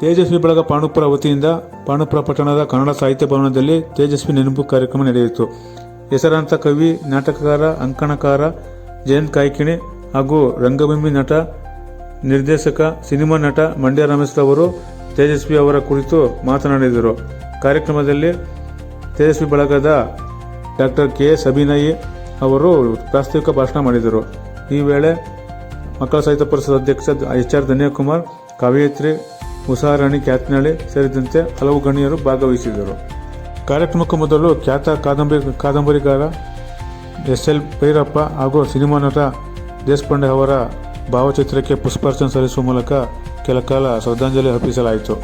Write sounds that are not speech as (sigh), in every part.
ತೇಜಸ್ವಿ ಬಳಗ ಪಾಣುಪುರ ವತಿಯಿಂದ ಪಾಣುಪುರ ಪಟ್ಟಣದ ಕನ್ನಡ ಸಾಹಿತ್ಯ ಭವನದಲ್ಲಿ ತೇಜಸ್ವಿ ನೆನಪು ಕಾರ್ಯಕ್ರಮ ನಡೆಯಿತು. ಹೆಸರಾಂತ ಕವಿ, ನಾಟಕಕಾರ, ಅಂಕಣಕಾರ ಜಯಂತ್ ಕಾಯ್ಕಿಣಿ ಹಾಗೂ ರಂಗಭೂಮಿ ನಟ, ನಿರ್ದೇಶಕ, ಸಿನಿಮಾ ನಟ ಮಂಡ್ಯ ರಮೇಶ್ ಅವರು ತೇಜಸ್ವಿ ಅವರ ಕುರಿತು ಮಾತನಾಡಿದರು. ಕಾರ್ಯಕ್ರಮದಲ್ಲಿ ತೇಜಸ್ವಿ ಬಳಗದ ಡಾಕ್ಟರ್ ಕೆ ಎಸ್ ಅಭಿನಯಿ ಅವರು ಪ್ರಾಸ್ತಾವಿಕ ಭಾಷಣ ಮಾಡಿದರು. ಈ ವೇಳೆ ಮಕ್ಕಳ ಸಾಹಿತ್ಯ ಪರಿಷತ್ ಅಧ್ಯಕ್ಷ ಎಚ್ ಆರ್ ಧನ್ಯಕುಮಾರ್, ಕವಯಿತ್ರಿ ಉಷಾರಾಣಿ ಕ್ಯಾತ್ನಾಳೆ ಸೇರಿದಂತೆ ಹಲವು ಗಣ್ಯರು ಭಾಗವಹಿಸಿದರು ಕಾರ್ಯಕ್ರಮಕ್ಕೂ ಮೊದಲು ಖ್ಯಾತ ಕಾದಂಬರಿ, ಕಾದಂಬರಿಗಾರ ಎಸ್ ಎಲ್ ಭೈರಪ್ಪ ಹಾಗೂ ಸಿನಿಮಾ ನಟ ದೇಶಪಾಂಡೆ ಅವರ ಭಾವಚಿತ್ರಕ್ಕೆ ಪುಷ್ಪಾರ್ಚನೆ ಸಲ್ಲಿಸುವ ಮೂಲಕ ಕೆಲ ಕಾಲ ಶ್ರದ್ಧಾಂಜಲಿ ಅರ್ಪಿಸಲಾಯಿತು.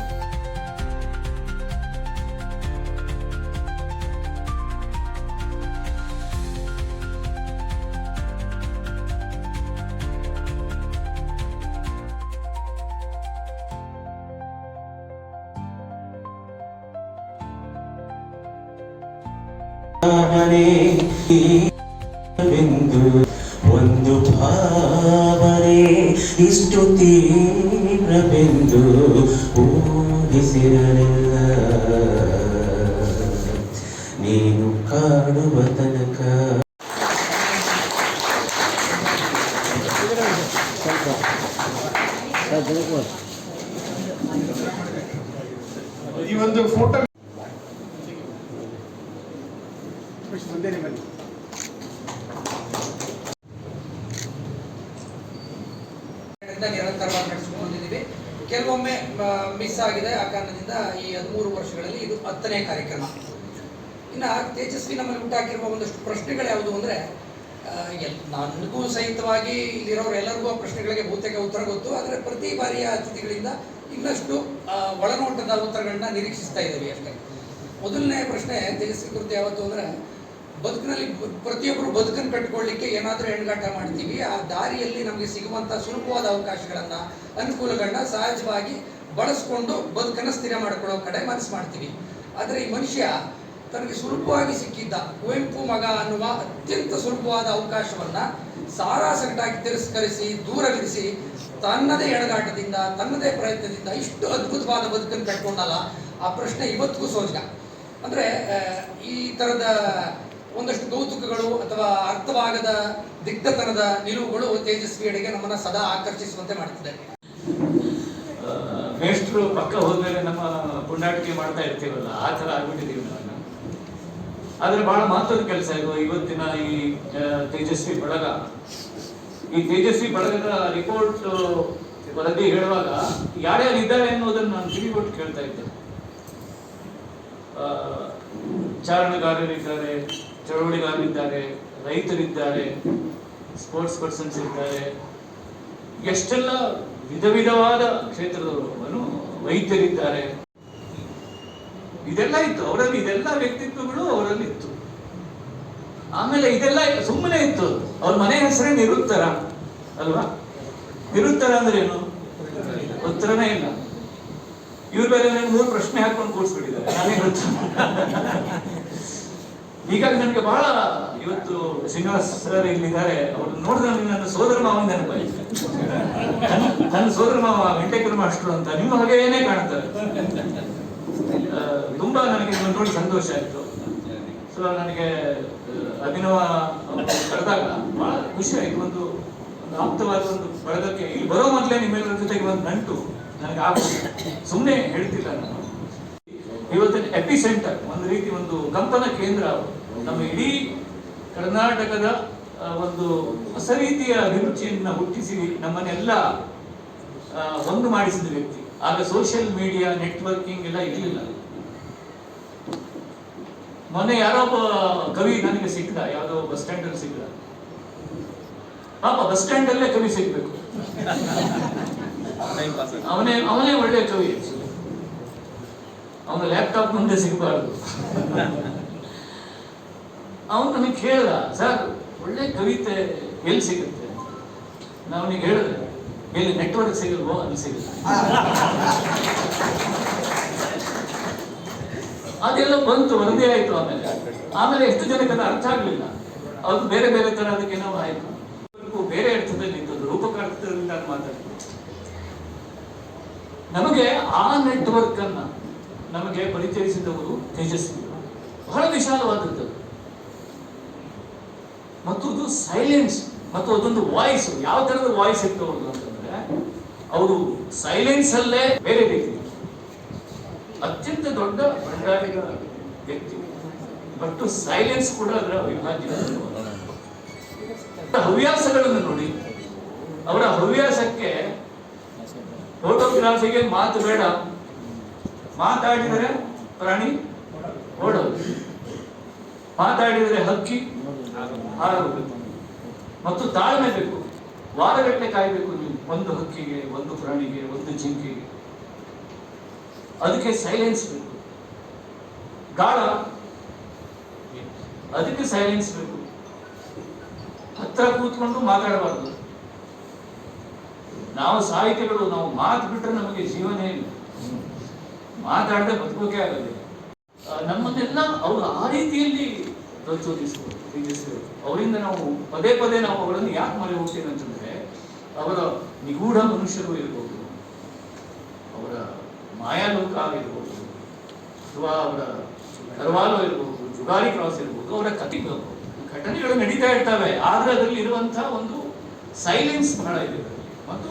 ಒಂದು ಭಾವನೆ ಇಷ್ಟು ತೀವ್ರವೆಂದು ಊಹಿಸಿರಲಿಲ್ಲ. ನೀನು ಕಾಡುವ ತನಕ. ಈ ಒಂದು ಫೋಟೋ ಇಂದ ಮಿಸ್ ಆಗಿದೆ ಆ ಕಾರಣದಿಂದ ಈ ಹದಿಮೂರು ವರ್ಷಗಳಲ್ಲಿ ಇದು ಹತ್ತನೇ ಕಾರ್ಯಕ್ರಮ. ಇನ್ನು ತೇಜಸ್ವಿ ನಮ್ಮಲ್ಲಿ ಹುಟ್ಟಾಕಿರುವ ಒಂದಷ್ಟು ಪ್ರಶ್ನೆಗಳು ಯಾವುದು ಅಂದರೆ ಎಲ್, ನನಗೂ ಸಹಿತವಾಗಿ ಇಲ್ಲಿರೋರು ಎಲ್ಲರಿಗೂ ಆ ಪ್ರಶ್ನೆಗಳಿಗೆ ಬಹುತೇಕ ಉತ್ತರ ಗೊತ್ತು. ಆದರೆ ಪ್ರತಿ ಬಾರಿಯ ಅತಿಥಿಗಳಿಂದ ಇನ್ನಷ್ಟು ಒಳನೋಟದ ಉತ್ತರಗಳನ್ನ ನಿರೀಕ್ಷಿಸ್ತಾ ಇದ್ದೀವಿ ಅಷ್ಟೇ. ಮೊದಲನೇ ಪ್ರಶ್ನೆ ತೇಜಸ್ವಿ ಕುರಿತು ಯಾವತ್ತು ಅಂದರೆ, ಬದುಕಿನಲ್ಲಿ ಪ್ರತಿಯೊಬ್ಬರು ಬದುಕನ್ನು ಕಟ್ಟಿಕೊಳ್ಳಿಕ್ಕೆ ಏನಾದರೂ ಹೆಣ್ಗಾಟ ಮಾಡ್ತೀವಿ. ಆ ದಾರಿಯಲ್ಲಿ ನಮಗೆ ಸಿಗುವಂಥ ಸುಲಭವಾದ ಅವಕಾಶಗಳನ್ನು, ಅನುಕೂಲಗಳನ್ನ ಸಹಜವಾಗಿ ಬಳಸ್ಕೊಂಡು ಬದುಕನ್ನು ಸ್ಥಿರ ಮಾಡ್ಕೊಳ್ಳೋ ಕಡೆ ಮನಸ್ಸು ಮಾಡ್ತೀವಿ. ಆದರೆ ಈ ಮನುಷ್ಯ ತನಗೆ ಸುಲಭವಾಗಿ ಸಿಕ್ಕಿದ್ದ ಕುವೆಂಪು ಮಗ ಅನ್ನುವ ಅತ್ಯಂತ ಸುಲಭವಾದ ಅವಕಾಶವನ್ನ ಸಾರಾಸಗಟಾಗಿ ತಿರಸ್ಕರಿಸಿ, ದೂರವಿರಿಸಿ, ತನ್ನದೇ ಎಡಗಾಟದಿಂದ, ತನ್ನದೇ ಪ್ರಯತ್ನದಿಂದ ಇಷ್ಟು ಅದ್ಭುತವಾದ ಬದುಕನ್ನು ಕಟ್ಕೊಂಡಲ್ಲ. ಆ ಪ್ರಶ್ನೆ ಇವತ್ತಿಗೂ ಸೋಜಗ ಅಂದ್ರೆ ಈ ತರದ ಒಂದಷ್ಟು ಕೌತುಕಗಳು ಅಥವಾ ಅರ್ಥವಾಗದ ದಿಗ್ಧತನದ ನಿಲುವುಗಳು ತೇಜಸ್ವಿ ಎಡೆಗೆ ನಮ್ಮನ್ನ ಸದಾ ಆಕರ್ಷಿಸುವಂತೆ ಮಾಡ್ತಿದೆ. ಮೇಷ್ಟ್ರು ಪಕ್ಕ ಹೋದ್ಮೇಲೆ ನಮ್ಮ ಪುಂಡಾಟಿಕೆ ಮಾಡ್ತಾ ಇರ್ತೀವಲ್ಲ, ಆ ಥರ ಆಗ್ಬಿಟ್ಟಿದ್ದೀವಿ ನಾವು ಆದ್ರೆ ಬಹಳ ಮಹತ್ವದ ಕೆಲಸ ಇದು. ಇವತ್ತಿನ ಈ ತೇಜಸ್ವಿ ಬಳಗ. ಈ ತೇಜಸ್ವಿ ಬಳಗದ ರಿಪೋರ್ಟ್ ವರದಿ ಹೇಳುವಾಗ ಯಾರ್ಯಾರು ಇದ್ದಾರೆ ಅನ್ನೋದನ್ನು ನಾನು ಕಿವಿಗೊಟ್ಟು ಕೇಳ್ತಾ ಇದ್ದೆ. ಚಾರಣಗಾರರಿದ್ದಾರೆ, ಚಳವಳಿಗಾರರಿದ್ದಾರೆ, ರೈತರಿದ್ದಾರೆ ಸ್ಪೋರ್ಟ್ಸ್ ಪರ್ಸನ್ಸ್ ಇದ್ದಾರೆ. ಎಷ್ಟೆಲ್ಲ ವಿಧ ವಿಧವಾದ ಕ್ಷೇತ್ರದವರು ವೈದ್ಯರಿದ್ದಾರೆ. ಇದೆಲ್ಲ ಇತ್ತು. ಅವರಲ್ಲಿ ಇದೆಲ್ಲ ವ್ಯಕ್ತಿತ್ವಗಳು ಅವರಲ್ಲಿ ಇತ್ತು ಆಮೇಲೆ ಇದೆಲ್ಲ ಸುಮ್ಮನೆ ಇತ್ತು. ಅವ್ರ ಮನೆ ಹೆಸರೇ ನಿರುತ್ತರ. ಅಲ್ವಾ? ನಿರುತ್ತರ ಅಂದ್ರೆ ಏನು? ಉತ್ತರನೇ ಇಲ್ಲ. ಇವ್ರ ಮೇಲೆ ಮೂರು ಪ್ರಶ್ನೆ ಹಾಕೊಂಡು ಕೂರಿಸ್ಬಿಟ್ಟಿದ್ದಾರೆ. ನಾನೇ ಹೀಗಾಗಿ ನನಗೆ ಬಹಳ ಇವತ್ತು ಶ್ರೀನಿವಾಸ್ ಸರ್ ಇಲ್ಲಿದ್ದಾರೆ. ಅವ್ರು ನೋಡಿದ್ರೆ ನನ್ನ ಸೋದರ ಮಾವನ ನೆನಪಾಯಿತು. ನನ್ನ- ಸೋದರ ಮಾವ ವೆಂಕಟೇಶ್ವರ ಮಾಸ್ಟರ್ ಅಂತ ನಿಮ್ಮ ಹಾಗೆಯೇ ಕಾಣ್ತಾರೆ ತುಂಬಾ ನನಗೆ ನೋಡಿ ಸಂತೋಷ ಆಯ್ತು. ಸೊ ನನಗೆ ಅಭಿನವ ಕರೆದಾಗ ಬಹಳ ಖುಷಿ ಆಯ್ತು. ಒಂದು ಒಂದು ಆಪ್ತವಾದ ಒಂದು ಬಳಗಕ್ಕೆ ಇಲ್ಲಿ ಬರೋ ಮೊದಲೇ ನಿಮ್ಮೆಲ್ಲರ ಜೊತೆಗೆ ಒಂದು ನಂಟು ನನಗೆ ಆಗ ಸುಮ್ಮನೆ ಹೇಳ್ತಿಲ್ಲ ನಾನು. ಇವತ್ತಿನ ಎಪಿ ಸೆಂಟರ್ ಒಂದು ರೀತಿ ಒಂದು ಕಂಪನ ಕೇಂದ್ರ ನಮ್ಮ ಇಡೀ ಕರ್ನಾಟಕದ ಒಂದು ಹೊಸ ರೀತಿಯ ಅಭಿರುಚಿಯನ್ನ ಹುಟ್ಟಿಸಿ ನಮ್ಮನ್ನೆಲ್ಲ ಒಂದು ಮಾಡಿಸಿದ ವ್ಯಕ್ತಿ. ಆಗ ಸೋಷಿಯಲ್ ಮೀಡಿಯಾ ನೆಟ್ವರ್ಕಿಂಗ್ ಎಲ್ಲ ಇರಲಿಲ್ಲ. ಮೊನ್ನೆ ಯಾರೋ ಒಬ್ಬ ಕವಿ ನನಗೆ ಸಿಕ್ಕಿದ ಯಾವುದೋ ಬಸ್ ಸ್ಟ್ಯಾಂಡ್ ಅಲ್ಲಿ ಸಿಕ್ಕಿದ. ಪಾಪ ಬಸ್ ಸ್ಟ್ಯಾಂಡ್ ಅಲ್ಲೇ ಕವಿ ಸಿಗ್ಬೇಕು. ಅವನೇ ಅವನೇ ಒಳ್ಳೆ ಕವಿ. ಅವನ ಲ್ಯಾಪ್ಟಾಪ್ ಮುಂದೆ ಸಿಗಬಾರ್ದು. ಅವನು ನನಗೆ ಕೇಳ್ದ ಸರ್, ಒಳ್ಳೆ ಕವಿತೆ ಎಲ್ಲಿ ಸಿಗುತ್ತೆ? ನಾವು ಅವನಿಗೆ ಹೇಳಿದೆ, ಎಲ್ಲಿ ನೆಟ್ವರ್ಕ್ ಸಿಗಲ್ವೋ ಅಲ್ಲಿ ಸಿಗುತ್ತೆ. ಅದೆಲ್ಲ ಬಂತು, ಒಂದೇ ಆಯ್ತು ಆಮೇಲೆ. ಆಮೇಲೆ ಎಷ್ಟು ಜನಕ್ಕೆ ಅದು ಅರ್ಥ ಆಗ್ಲಿಲ್ಲ. ಅದು ಬೇರೆ ಬೇರೆ ತರ ಅದಕ್ಕೆ ಏನೋ ಆಯ್ತು. ಬೇರೆ ಅರ್ಥದಲ್ಲಿ ಇದ್ದದ್ದು ರೂಪಕಾರ್ಥದಲ್ಲಿ ನಾನು ಮಾತಾಡ್ತೀನಿ ನಮಗೆ ಆ ನೆಟ್ವರ್ಕ್ ಅನ್ನ ನಮಗೆ ಪರಿಚಯಿಸಿದವರು ತೇಜಸ್ವಿ. ಬಹಳ ವಿಶಾಲವಾದದ್ದು. ಮತ್ತು ಅದು ಸೈಲೆನ್ಸ್ ಮತ್ತು ಅದೊಂದು ವಾಯ್ಸ್ ಯಾವ ತರದ ವಾಯ್ಸ್ ಇತ್ತು ಅವರು ಅಂತಂದ್ರೆ, ಅವರು ಸೈಲೆನ್ಸ್ ಅಲ್ಲೇ ಬೇರೆ ರೀತಿ ಅತ್ಯಂತ ದೊಡ್ಡ ಭಂಡಾರಿಗ ವ್ಯಕ್ತಿ. ಬಟ್ ಸೈಲೆನ್ಸ್ ಕೂಡ ಅದರ ಅವಿಭಾಜ್ಯ. ಹವ್ಯಾಸಗಳನ್ನು ನೋಡಿ. ಅವರ ಹವ್ಯಾಸಕ್ಕೆ ಫೋಟೋಗ್ರಾಫಿಗೆ ಮಾತು ಬೇಡ. ಮಾತಾಡಿದರೆ ಪ್ರಾಣಿ ಓಡೋದು. ಮಾತಾಡಿದರೆ ಹಕ್ಕಿ ಮತ್ತು ತಾಳ್ಮೆ ಬೇಕು. ವಾರಗಟ್ಟಲೆ ಕಾಯಬೇಕು ನೀವು. ಒಂದು ಹಕ್ಕಿಗೆ, ಒಂದು ಪ್ರಾಣಿಗೆ, ಒಂದು ಜಿಂಕೆಗೆ. ಅದಕ್ಕೆ ಸೈಲೆನ್ಸ್ ಬೇಕು. ಗಾಳ ಅದಕ್ಕೆ ಸೈಲೆನ್ಸ್ ಬೇಕು. ಹತ್ರ ಕೂತ್ಕೊಂಡು ಮಾತಾಡಬಾರ್ದು. ನಾವು ಸಾಹಿತಿಗಳು, ನಾವು ಮಾತು ಬಿಟ್ಟರೆ ನಮಗೆ ಜೀವನೇ ಇಲ್ಲ. ಮಾತಾಡದೆ ಬದುಕೋಕೆ ಆಗಲ್ಲ. ನಮ್ಮನ್ನೆಲ್ಲ ಅವರು ಆ ರೀತಿಯಲ್ಲಿ ಪ್ರಚೋದಿಸುವುದು ಅವರಿಂದ ನಾವು ಪದೇ ಪದೇ ನಾವು ಅವರನ್ನು ಯಾಕೆ ಮರೆ ಹೋಗ್ತೇವೆ ಅಂತಂದ್ರೆ, ಅವರ ನಿಗೂಢ ಮನುಷ್ಯರು ಇರ್ಬೋದು. ಅವರ ಮಾಯಾಲೋಕ ಇರ್ಬೋದು ಅಥವಾ ಅವರ ಕರವಾಲೋ ಇರ್ಬೋದು ಜುಗಾರಿ ಕ್ರಾಸ್ ಇರ್ಬೋದು, ಅವರ ಕಥೆ ಘಟನೆಗಳು ನಡೀತಾ ಇರ್ತವೆ, ಆದ್ರೆ ಅದರಲ್ಲಿ ಇರುವಂತಹ ಒಂದು ಸೈಲೆನ್ಸ್ ಬಹಳ ಇದೆ. ಮತ್ತು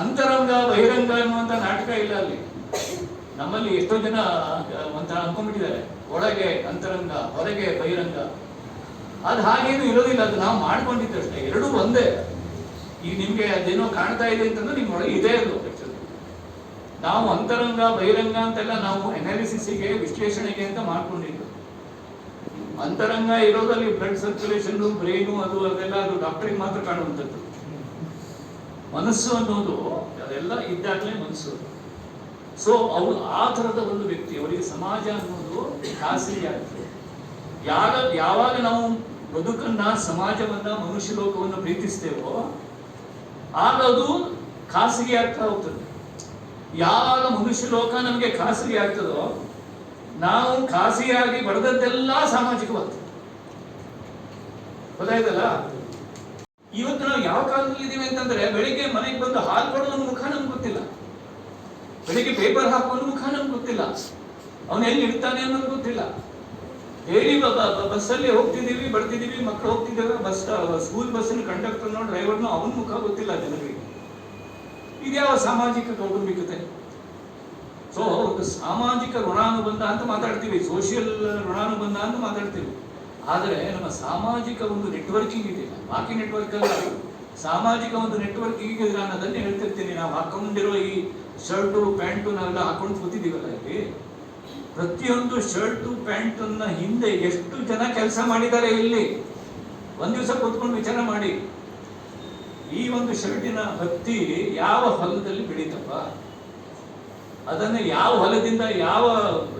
ಅಂತರಂಗ, ಬಹಿರಂಗ ಎನ್ನುವಂತ ನಾಟಕ ಇಲ್ಲ ಅಲ್ಲಿ. ನಮ್ಮಲ್ಲಿ ಎಷ್ಟೋ ಜನ ಒಂಥರ ಅನ್ಕೊಂಡ್ಬಿಟ್ಟಿದ್ದಾರೆ. ಒಳಗೆ ಅಂತರಂಗ, ಹೊರಗೆ ಬಹಿರಂಗ. ಅದು ಹಾಗೇನು ಇರೋದಿಲ್ಲ, ಅದು ನಾವು ಮಾಡ್ಕೊಂಡಿದ್ದಷ್ಟೇ ಎರಡೂ ಒಂದೇ. ಈಗ ನಿಮ್ಗೆ ಅದೇನೋ ಕಾಣ್ತಾ ಇದೆ ಅಂತಂದ್ರೆ ನಿಮ್ ಒಳಗೆ ಇದೆ ಅದು. ನಾವು ಅಂತರಂಗ, ಬಹಿರಂಗ ಅಂತೆಲ್ಲ ನಾವು ಅನಾಲಿಸಿಸ್ಗೆ ವಿಶ್ಲೇಷಣೆಗೆ ಅಂತ ಮಾಡ್ಕೊಂಡಿದ್ದು. ಅಂತರಂಗ ಇರೋದಲ್ಲಿ ಬ್ಲಡ್ ಸರ್ಕ್ಯುಲೇಷನ್ ಬ್ರೈನು ಅದು ಅದೆಲ್ಲ ಅದು ಡಾಕ್ಟರಿಗೆ ಮಾತ್ರ ಕಾಣುವಂಥದ್ದು. ಮನಸ್ಸು ಅನ್ನೋದು ಅದೆಲ್ಲ ಇದ್ದಾಗಲೇ ಮನಸ್ಸು. ಸೊ ಅವರು ಆ ಥರದ ಒಂದು ವ್ಯಕ್ತಿ. ಅವರಿಗೆ ಸಮಾಜ ಅನ್ನೋದು ಖಾಸಗಿ ಆಗ್ತದೆ ಯಾಗ ಯಾವಾಗ ನಾವು ಬದುಕನ್ನ, ಸಮಾಜವನ್ನ ಮನುಷ್ಯ ಲೋಕವನ್ನು ಪ್ರೀತಿಸ್ತೇವೋ, ಆಗ ಅದು ಖಾಸಗಿ ಆಗ್ತಾ ಹೋಗ್ತದೆ. ಯಾವಾಗ ಮನುಷ್ಯ ಲೋಕ ನಮಗೆ ಖಾಸಗಿ ಆಗ್ತದೋ, ನಾವು ಖಾಸಗಿಯಾಗಿ ಬಡದದ್ದೆಲ್ಲ ಸಾಮಾಜಿಕವಾಗ್ತದೆ. ಗೊತ್ತಾಯ್ತಲ್ಲ? ಇವತ್ತು ನಾವು ಯಾವ ಕಾಲದಲ್ಲಿ ಇದ್ದೀವಿ ಅಂತಂದ್ರೆ, ಬೆಳಿಗ್ಗೆ ಮನೆಗೆ ಬಂದು ಹಾಲು ಕೊಡೋದು ಮುಖ ನಮ್ಗೆ ಗೊತ್ತಿಲ್ಲ. ಬೆಳಿಗ್ಗೆ ಪೇಪರ್ ಹಾಕುವ ಮುಖ ನಮ್ಗೆ ಗೊತ್ತಿಲ್ಲ. ಅವನು ಎಲ್ಲಿ ಇರ್ತಾನೆ ಅನ್ನೋದು ಗೊತ್ತಿಲ್ಲ. ಹೇಳಿ ಬಸ್ಸಲ್ಲಿ ಹೋಗ್ತಿದ್ದೀವಿ ಬರ್ತಿದೀವಿ ಮಕ್ಕಳು ಹೋಗ್ತಿದ್ದೇವೆ ಬಸ್ ಸ್ಕೂಲ್ ಬಸ್ಸಿನ ಕಂಡಕ್ಟರ್ನೋ ಡ್ರೈವರ್ನೋ ಅವನ ಮುಖ ಗೊತ್ತಿಲ್ಲ ಜನರಿಗೆ. ಇದ್ಯಾವ ಸಾಮಾಜಿಕ ಕೌಟುಂಬಿಕತೆ? ಸೊ ಸಾಮಾಜಿಕ ಋಣಾನುಬಂಧ ಅಂತ ಮಾತಾಡ್ತೀವಿ ಸೋಷಿಯಲ್ ಋಣಾನುಬಂಧ ಅಂತ ಮಾತಾಡ್ತೀವಿ. ಆದರೆ ನಮ್ಮ ಸಾಮಾಜಿಕ ಒಂದು ನೆಟ್ವರ್ಕಿಂಗ್ ಇದೆ, ಬಾಕಿ ನೆಟ್ವರ್ಕ್ ಅಲ್ಲ ಸಾಮಾಜಿಕ ಒಂದು ನೆಟ್ವರ್ಕಿಂಗ್ ಅನ್ನೋದನ್ನೇ ಹೇಳ್ತಿರ್ತೀನಿ. ನಾವು ಹಾಕೊಂಡಿರೋ ಈ ಶರ್ಟು ಪ್ಯಾಂಟು ನಾವೆಲ್ಲ ಹಾಕೊಂಡು ಕೂತಿದ್ದೀವಲ್ಲ ಇಲ್ಲಿ? ಪ್ರತಿಯೊಂದು ಶರ್ಟು ಪ್ಯಾಂಟನ್ನ ಹಿಂದೆ ಎಷ್ಟು ಜನ ಕೆಲಸ ಮಾಡಿದ್ದಾರೆ ಇಲ್ಲಿ? ಒಂದು ದಿವಸ ಕೂತ್ಕೊಂಡು ವಿಚಾರ ಮಾಡಿ. ಈ ಒಂದು ಶರ್ಟಿನ ಹತ್ತಿ ಯಾವ ಹೊಲದಲ್ಲಿ ಬೆಳೀತಪ್ಪ? ಅದನ್ನ ಯಾವ ಹೊಲದಿಂದ ಯಾವ,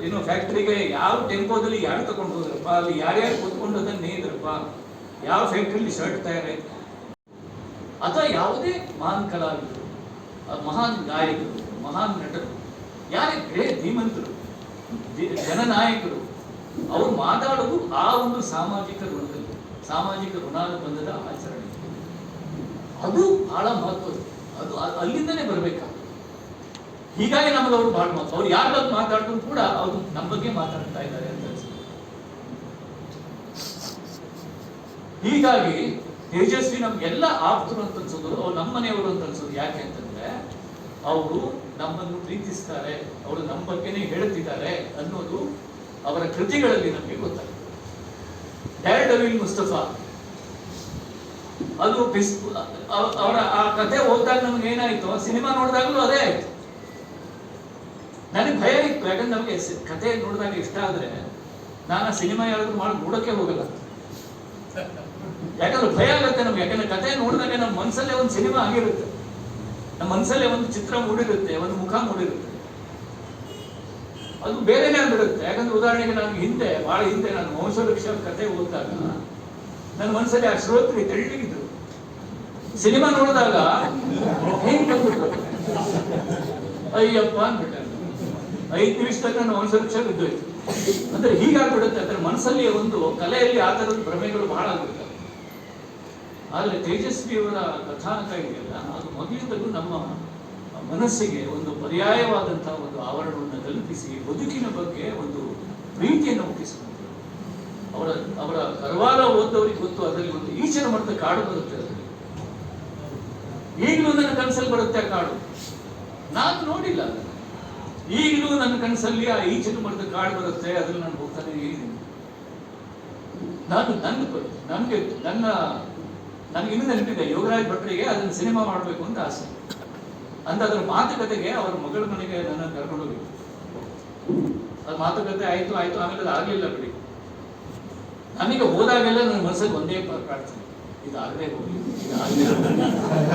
ಏನು ಫ್ಯಾಕ್ಟ್ರಿಗೆ ಯಾವ ಟೆಂಪೋದಲ್ಲಿ ಯಾರು ತಗೊಂಡು ಹೋದ್ರಪ್ಪ? ಅಲ್ಲಿ ಯಾರ್ಯಾರು ಕೂತ್ಕೊಂಡು ಅದನ್ನ ನೇಯ್ದ್ರಪ್ಪ ಯಾವ ಫ್ಯಾಕ್ಟ್ರಿಲಿ ಶರ್ಟ್ ತಯಾರಾಯ್ತು ಅಥವಾ ಯಾವುದೇ ಮಹಾನ್ ಕಲಾವಿದರು ಮಹಾನ್ ಗಾಯಕರು ಮಹಾನ್ ನಟರು ಯಾರೇ ಗ್ರೇ ಧೀಮಂತರು ಜನನಾಯಕರು, ಅವರು ಮಾತಾಡುವುದು ಆ ಒಂದು ಸಾಮಾಜಿಕ ಋಣದಲ್ಲಿ ಸಾಮಾಜಿಕ ಋಣಾನುಬಂಧದ ಆಚರಣೆ. ಅದು ಬಹಳ ಮಹತ್ವದ್ದು ಅದು ಅಲ್ಲಿಂದನೇ ಬರಬೇಕಾಗ ಹೀಗಾಗಿ ನಮಗೆ ಅವರು ಬಹಳ ಮಹತ್ವ. ಅವ್ರು ಯಾರ ಬಗ್ಗೆ ಮಾತಾಡಿದ್ರು ಕೂಡ ಅವರು ನಮ್ಮ ಬಗ್ಗೆ ಮಾತಾಡ್ತಾ ಇದ್ದಾರೆ ಅಂತ ಅನ್ಸುತ್ತೆ. ಹೀಗಾಗಿ ತೇಜಸ್ವಿ ನಮ್ಗೆಲ್ಲ ಆಪ್ತರು ಅಂತ ಅನ್ಸೋದು, ಅವ್ರು ನಮ್ಮ ಮನೆಯವರು ಅಂತ ಅನ್ಸೋದು. ಯಾಕೆ ಅಂತಂದ್ರೆ, ಅವರು ನಮ್ಮನ್ನು ಪ್ರೀತಿಸ್ತಾರೆ, ಅವರು ನಮ್ಮ ಬಗ್ಗೆನೇ ಹೇಳುತ್ತಿದ್ದಾರೆ ಅನ್ನೋದು ಅವರ ಕೃತಿಗಳಲ್ಲಿ ನಮಗೆ ಗೊತ್ತಾಗುತ್ತೆ ಡ್ಯಾಡ್ ಮುಸ್ತಫಾ, ಅದು ಅವರ ಆ ಕತೆ ಓದಿದಾಗ ನಮ್ಗೆ ಏನಾಯ್ತು? ಸಿನಿಮಾ ನೋಡಿದಾಗಲೂ ಅದೇ ಆಯ್ತು. ನನಗೆ ಭಯ ಇತ್ತು, ಯಾಕಂದ್ರೆ ನಮಗೆ ಕತೆ ನೋಡಿದಾಗ ಇಷ್ಟ ಆದ್ರೆ ನಾನು ಸಿನಿಮಾ ಯಾರಾದ್ರೂ ಮಾಡಿ, ನೋಡೋಕೆ ಹೋಗಲ್ಲ. ಯಾಕಂದ್ರೆ ಭಯ ಆಗುತ್ತೆ ನಮ್ಗೆ, ಯಾಕಂದ್ರೆ ಕತೆ ನೋಡಿದಾಗ ನಮ್ಮ ಮನಸ್ಸಲ್ಲೇ ಒಂದು ಸಿನಿಮಾ ಆಗಿರುತ್ತೆ. ನಮ್ಮ ಮನಸ್ಸಲ್ಲೇ ಒಂದು ಚಿತ್ರ ಮೂಡಿರುತ್ತೆ, ಒಂದು ಮುಖ ಮೂಡಿರುತ್ತೆ. ಅದು ಬೇರೆನೇ ಆಗಿರುತ್ತೆ ಯಾಕಂದ್ರೆ ಉದಾಹರಣೆಗೆ ನಾನು ಹಿಂದೆ, ಬಹಳ ಹಿಂದೆ ನಾನು ವಂಶವೃಕ್ಷ ಕತೆ ಓದಿದಾಗ ನನ್ನ ಮನಸ್ಸಲ್ಲಿ ಆ ಶ್ರೋತ್ರಿ ತೆಳ್ಳಗಿದ್ರು. ಸಿನಿಮಾ ನೋಡಿದಾಗ ಹೆಂಗ್ ಅಯ್ಯಪ್ಪ ಅಂದ್ಬಿಟ್ಟೆ ಐದು ತನಕ ನನ್ನ ವಂಶವೃಕ್ಷ ಬಿದ್ದೋಯ್ತು. ಅಂದ್ರೆ ಹೀಗಾಗ್ಬಿಡುತ್ತೆ, ಅಂದ್ರೆ ಮನಸ್ಸಲ್ಲಿ ಒಂದು ಕಲೆಯಲ್ಲಿ ಆ ಥರದ ಭ್ರಮೆಗಳು ಬಹಳ ಆಗ್ಬಿಡುತ್ತೆ. ಆದ್ರೆ ತೇಜಸ್ವಿಯವರ ಕಥಾನಕ ಇದೆಯಲ್ಲ, ಅದು ಮೊದಲಿಂದಲೂ ನಮ್ಮ ಮನಸ್ಸಿಗೆ ಒಂದು ಪರ್ಯಾಯವಾದಂತಹ ಒಂದು ಆವರಣವನ್ನು ಕಲ್ಪಿಸಿ ಬದುಕಿನ ಬಗ್ಗೆ ಒಂದು ಪ್ರೀತಿಯನ್ನು ಹುಟ್ಟಿಸುವಂಥದ್ದು ಅವರ ಅವರ ಕರವಾಲ ಓದ್ದವರಿಗೆ ಗೊತ್ತು, ಅದರಲ್ಲಿ ಒಂದು ಈಚನ ಮಟ್ಟದ ಕಾಡು ಬರುತ್ತೆ ಅದರಲ್ಲಿ. ಈಗಲೂ ನನ್ನ ಕನಸಲ್ಲಿ ಬರುತ್ತೆ ಆ ಕಾಡು. ನಾನು ನೋಡಿಲ್ಲ. ಈಗಲೂ ನನ್ನ ಕನಸಲ್ಲಿ ಆ ಈಚನ ಮಟ್ಟದ ಕಾಡು ಬರುತ್ತೆ, ಅದ್ರಲ್ಲಿ ನಾನು ಹೋಗ್ತಾನೆ ನಾನು ನನ್ನ, ನನಗೆ, ನನ್ನ ನನಗೆ ಇನ್ನೂ ನೆನಪಿದೆ ಯೋಗರಾಜ್ ಭಟ್ರಿಗೆ ಅದನ್ನ ಸಿನಿಮಾ ಮಾಡಬೇಕು ಅಂತ ಆಸೆ. ಅಂತ ಅದರ ಮಾತುಕತೆಗೆ ಅವರ ಮಗಳ ಮನೆಗೆ ನನ್ನ ಕರ್ಕೊಂಡು ಹೋಗಿ ಅದು ಮಾತುಕತೆ ಆಯ್ತು ಆಯ್ತು, ಆಮೇಲೆ ಅದು ಆಗ್ಲಿಲ್ಲ ಬಿಡಿ. ನನಗೆ ಹೋದಾಗೆಲ್ಲ ನನ್ನ ಮನಸ್ಸಿಗೆ ಒಂದೇ ಪ್ರಾರ್ಥನೆ ಇದಾಗದೆ ಹೋಗಿ ನಿಗೂಢವಾದದ್ದು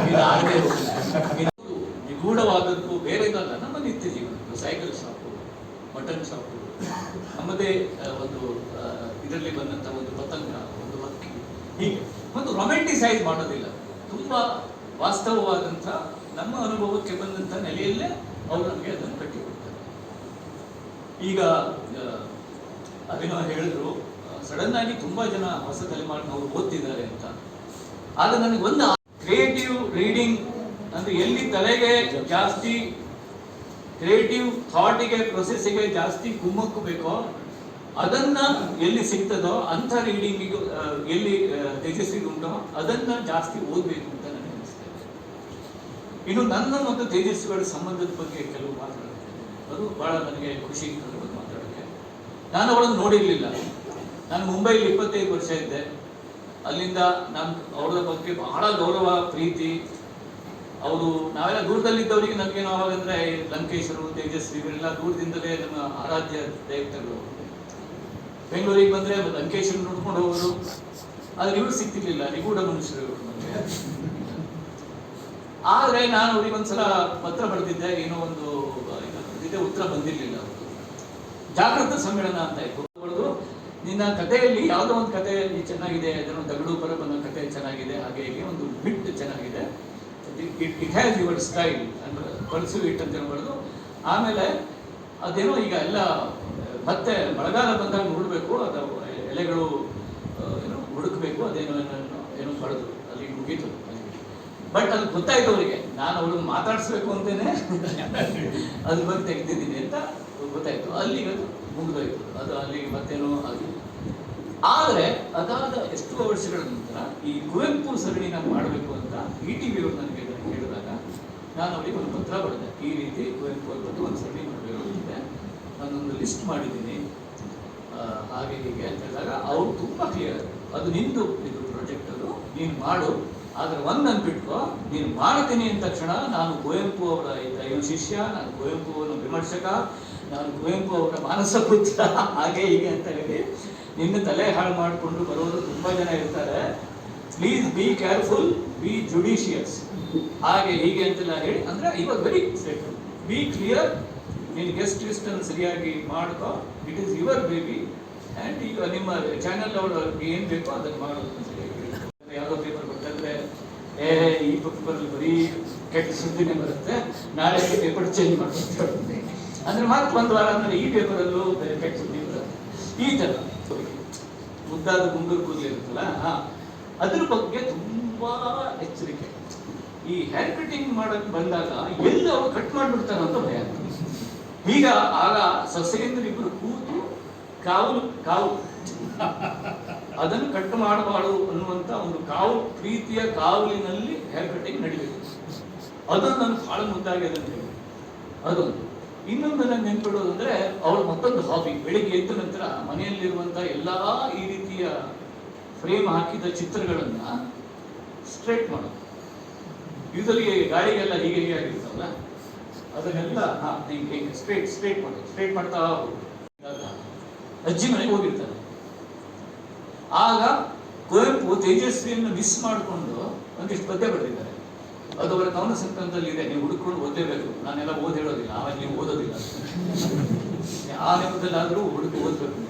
ಬೇರೆ ಹೋಗ್ಲಿ, ಇದು ನಿಗೂಢವಾದದ್ದು ಬೇರೆದಲ್ಲ ನಮ್ಮ ನಿತ್ಯ ಜೀವನ. Cycle shop, mutton shop. ನಮ್ಮದೇ ಒಂದು ಇದರಲ್ಲಿ ಬಂದಂತ ಒಂದು ಪತಂಗ, ಒಂದು ಹಕ್ಕಿ. ಹೀಗೆ. ಒಂದು ರೊಮ್ಯಾಂಟಿಸೈಸ್ ಮಾಡೋದಿಲ್ಲ. ತುಂಬ ವಾಸ್ತವವಾದಂಥ ನಮ್ಮ ಅನುಭವಕ್ಕೆ ಬಂದಂಥ ನೆಲೆಯಲ್ಲೇ ಅವರು ನಮಗೆ ಅದನ್ನು ಕಟ್ಟಿಕೊಡ್ತಾರೆ. ಈಗ ಅಭಿನವ ಹೇಳಿದ್ರು ಸಡನ್ ಆಗಿ ತುಂಬಾ ಜನ ಹೊಸ ತಲೆಮಾರಿನವರು ಓದ್ತಿದ್ದಾರೆ ಅಂತ. ಆದ್ರೆ ನನಗೆ ಒಂದು ಕ್ರಿಯೇಟಿವ್ ರೀಡಿಂಗ್ ಅಂದ್ರೆ ಎಲ್ಲಿ ತಲೆಗೆ ಜಾಸ್ತಿ ಕ್ರಿಯೇಟಿವ್ ಥಾಟಿಗೆ ಪ್ರೊಸೆಸ್ಸಿಗೆ ಜಾಸ್ತಿ ಕುಮ್ಮಕ್ಕು ಬೇಕೋ ಅದನ್ನ ಎಲ್ಲಿ ಸಿಗ್ತದೋ ಅಂಥ ರೀಡಿಂಗಿಗೆ ಎಲ್ಲಿ ತೇಜಸ್ವಿಗುಂಟೋ ತೇಜಸ್ವಿ ಉಂಟೋ ಅದನ್ನ ಜಾಸ್ತಿ ಓದಬೇಕು ಅಂತ ನನಗೆ ಅನಿಸ್ತದೆ ಇನ್ನು ನನ್ನ ಮತ್ತು ತೇಜಸ್ವಿಗಳ ಸಂಬಂಧದ ಬಗ್ಗೆ ಕೆಲವು ಮಾತಾಡ್ತೇನೆ ಅದು ಬಹಳ ನನಗೆ ಖುಷಿ ಬಗ್ಗೆ ಮಾತಾಡೋಕ್ಕೆ. ನಾನು ಅವಳನ್ನು ನೋಡಿರಲಿಲ್ಲ. ನಾನು ಮುಂಬೈಲಿ ಇಪ್ಪತ್ತೈದು ವರ್ಷ ಇದ್ದೆ. ಅಲ್ಲಿಂದ ನಾನು ಅವರ ಬಗ್ಗೆ ಬಹಳ ಗೌರವ, ಪ್ರೀತಿ. ಅವರು, ನಾವೆಲ್ಲ ದೂರದಲ್ಲಿದ್ದವರಿಗೆ ನಮಗೇನು ಅವಾಗಂದ್ರೆ ಲಂಕೇಶರು ತೇಜಸ್ವಿ ಇವರೆಲ್ಲ ದೂರದಿಂದಲೇ ನಮ್ಮ ಆರಾಧ್ಯ ದೇವತೆಗಳು. ಬೆಂಗಳೂರಿಗೆ ಬಂದ್ರೆ ಲಂಕೇಶ್ವರ ನೋಡ್ಕೊಂಡು ಹೋಗೋದು ಆದ್ರೆ ಇವರು ಸಿಗ್ತಿರ್ಲಿಲ್ಲ, ನಿಗೂಢ ಮನುಷ್ಯರು ಆದ್ರೆ ನಾನು ಅವ್ರಿಗೆ ಒಂದ್ಸಲ ಪತ್ರ ಬರೆದಿದ್ದೆ, ಏನೋ ಒಂದು ಇದೆ ಉತ್ತರ ಬಂದಿರಲಿಲ್ಲ ಜಾಗೃತ ಸಮ್ಮೇಳನ ಅಂತ ಇತ್ತು. ನಿನ್ನ ಕಥೆಯಲ್ಲಿ, ಯಾವುದೋ ಒಂದು ಕತೆ ಚೆನ್ನಾಗಿದೆ, ಅದನ್ನು ದಗಡು ಬಂದ ಕಥೆ ಚೆನ್ನಾಗಿದೆ, ಹಾಗೆ ಹೀಗೆ ಒಂದು ಬಿಟ್ ಚೆನ್ನಾಗಿದೆ. ಇಟ್ ಹ್ಯಾಸ್ ಯುವರ್ ಸ್ಟೈಲ್ ಅಂದ್ರೆ ಪರ್ಸು ಇಟ್ ಅಂತ ಹೇಳ್ಬಾರ್ದು ಆಮೇಲೆ ಅದೇನೋ ಈಗ ಎಲ್ಲ ಮತ್ತೆ ಮಳೆಗಾಲ ಬಂದಾಗ ನೋಡಬೇಕು ಅದು ಎಲೆಗಳು ಏನು ಹುಡುಕ್ಬೇಕು ಅದೇನೋ ಏನೋ ಬರೆದು ಅಲ್ಲಿ ಮುಗೀತು ಬಟ್ ಅದು ಗೊತ್ತಾಯ್ತು ಅವರಿಗೆ, ನಾನು ಅವ್ರಿಗೆ ಮಾತಾಡಿಸ್ಬೇಕು ಅಂತೇನೆ (laughs) ಅದ್ರ ಬಗ್ಗೆ ತೆಗೆದಿದ್ದೀನಿ ಅಂತ ಗೊತ್ತಾಯ್ತು. ಅಲ್ಲಿ ಅದು ಮುಗಿದೋಯ್ತು. ಅದು ಅಲ್ಲಿಗೆ ಮತ್ತೇನೋ ಅದು. ಆದರೆ, ಅದಾದ ಎಷ್ಟು ವರ್ಷಗಳ ನಂತರ ಈ ಕುವೆಂಪು ಸರಣಿನ ಮಾಡಬೇಕು ಅಂತ ಇ ಟಿ ವಿ ಅವರು ನನಗೆ ಹೇಳಿದಾಗ, ನಾನು ಅವರಿಗೆ ಒಂದು ಪತ್ರ ಬರೆದೆ. ಈ ರೀತಿ ಕುವೆಂಪು ಅವ್ರ ಒಂದು ಸರಣಿ ನಾನೊಂದು ಲಿಸ್ಟ್ ಮಾಡಿದ್ದೀನಿ. ಹಾಗೆ ಹೀಗೆ ಅಂತ ಹೇಳಿದಾಗ ಅವ್ರು ತುಂಬ ಕ್ಲಿಯರ್ ಅದು ನಿಂದು, ಇದು ಪ್ರಾಜೆಕ್ಟ್ ಅದು, ನೀನು ಮಾಡು. ಆದರೆ ಒಂದು ನೆನ್ಪಿಟ್ಕೋ, ನೀನು ಮಾಡ್ತೀನಿ ಅಂದ ತಕ್ಷಣ ನಾನು ಕುವೆಂಪು ಅವರ ದೈವ ಶಿಷ್ಯ, ನಾನು ಕುವೆಂಪು ಅವರ ವಿಮರ್ಶಕ, ನಾನು ಕುವೆಂಪು ಅವರ ಮಾನಸ ಪುತ್ರ, ಹಾಗೆ ಹೀಗೆ ಅಂತ ಹೇಳಿ ನಿನ್ನ ತಲೆ ಹಾಳು ಮಾಡಿಕೊಂಡು ಬರೋರು ತುಂಬ ಜನ ಇರ್ತಾರೆ. Please be careful be judicious ಹಾಗೆ ಹೀಗೆ ಅಂತೆಲ್ಲ ಹೇಳಿ, ಅಂದರೆ ಇವಾಗ ವೆರಿ ಬಿ ಕ್ಲಿಯರ್ ನೀನು ಗೆಸ್ಟ್ ಲಿಸ್ಟ್ ಅನ್ನು ಸರಿಯಾಗಿ ಮಾಡ್ಕೋ it is your baby and ಈಗ ನಿಮ್ಮ ಚಾನೆಲ್ ಅವ್ರಿಗೆ ಏನು ಬೇಕೋ ಅದನ್ನು ಮಾಡೋದು ಸರಿಯಾಗಿ ಯಾವುದೋ ಪೇಪರ್ ಕೊಟ್ಟಂದರೆ ಏ, ಈ ಪೇಪರಲ್ಲಿ ಬರೀ ಕೆಟ್ಟ ಸುದ್ದಿನೇ ಬರುತ್ತೆ, ನಾಳೆ ಪೇಪರ್ ಚೇಂಜ್ ಮಾಡ್ಕೊಂಡು ಅಂದ್ರೆ ಮಾತ್ರ ಒಂದು ವಾರ ಅಂದರೆ ಈ ಪೇಪರಲ್ಲೂ ಬೇರೆ ಕೆಟ್ಟ ಸುದ್ದಿ ಬರುತ್ತೆ. ಈ ಥರ ಮುದ್ದಾದ ಗುಂಗುರು ಕೂದಲು ಇರುತ್ತಲ್ಲ, ಹಾಂ, ಅದ್ರ ಬಗ್ಗೆ ತುಂಬಾ ಎಚ್ಚರಿಕೆ. ಈ ಹ್ಯಾಂಡ್ ಕಟಿಂಗ್ ಮಾಡೋಕ್ಕೆ ಬಂದಾಗ ಎಲ್ಲಿ ಅವ್ರು ಕಟ್ ಮಾಡ್ಬಿಡ್ತಾರ ಅಂತ ಭಯ. ಈಗ ಆಗ ಸಸ್ಯೇಂದ್ರಿಬ್ರು ಕೂತು ಕಾವಲು ಕಾವು. ಅದನ್ನು ಕಟ್ ಮಾಡಬಾರದು ಅನ್ನುವಂತ ಒಂದು ಕಾವು, ಪ್ರೀತಿಯ ಕಾವಲಿನಲ್ಲಿ ಹೇರ್ ಕಟಿಂಗ್ ನಡೀಬೇಕು. ಅದನ್ನು ನಾನು ಬಹಳ ಮುದ್ದಾಗಿ ಅದನ್ನು ಹೇಳಿ ಅದೊಂದು ಇನ್ನೊಂದು ನನಗೆ ನೆನ್ಪಿಡೋದು ಅಂದ್ರೆ ಅವಳ ಮತ್ತೊಂದು ಹಾಬಿ ಬೆಳಿಗ್ಗೆ ಎದ್ದ ನಂತರ ಮನೆಯಲ್ಲಿರುವಂಥ ಎಲ್ಲಾ ಈ ರೀತಿಯ ಫ್ರೇಮ್ ಹಾಕಿದ ಚಿತ್ರಗಳನ್ನು ಸ್ಟ್ರೇಟ್ ಮಾಡೋದು. ಇದರಲ್ಲಿ ಗಾಳಿಗೆಲ್ಲ ಹೀಗೆ ಹೀಗೆ ಆಗಿರ್ತಾವಲ್ಲ ಅದನ್ನೆಲ್ಲ ಸ್ಟ್ರೇಟ್ ಸ್ಟ್ರೇಟ್ ಮಾಡಿ ಸ್ಟ್ರೇಟ್ ಮಾಡ್ತಾ. ಅಜ್ಜಿ ಮನೆಗೆ ಹೋಗಿರ್ತಾರೆ. ಆಗ ಕುವೆಂಪು ತೇಜಸ್ವಿಯನ್ನು ಮಿಸ್ ಮಾಡಿಕೊಂಡು ಒಂದಿಷ್ಟು ಪದ್ಯ ಬರೆದಿದ್ದಾರೆ. ಅದು ಅವರ ಕವನ ಸಂಕಲನದಲ್ಲಿ ಇದೆ. ನೀವು ಹುಡುಕೊಂಡು ಓದಲೇಬೇಕು. ನಾನೆಲ್ಲ ಓದ್ ಹೇಳೋದಿಲ್ಲ. ಆಮೇಲೆ ನೀವು ಓದೋದಿಲ್ಲ. ಆ ನೆಪದಲ್ಲಾದರೂ ಹುಡುಕಿ ಓದಬೇಕು.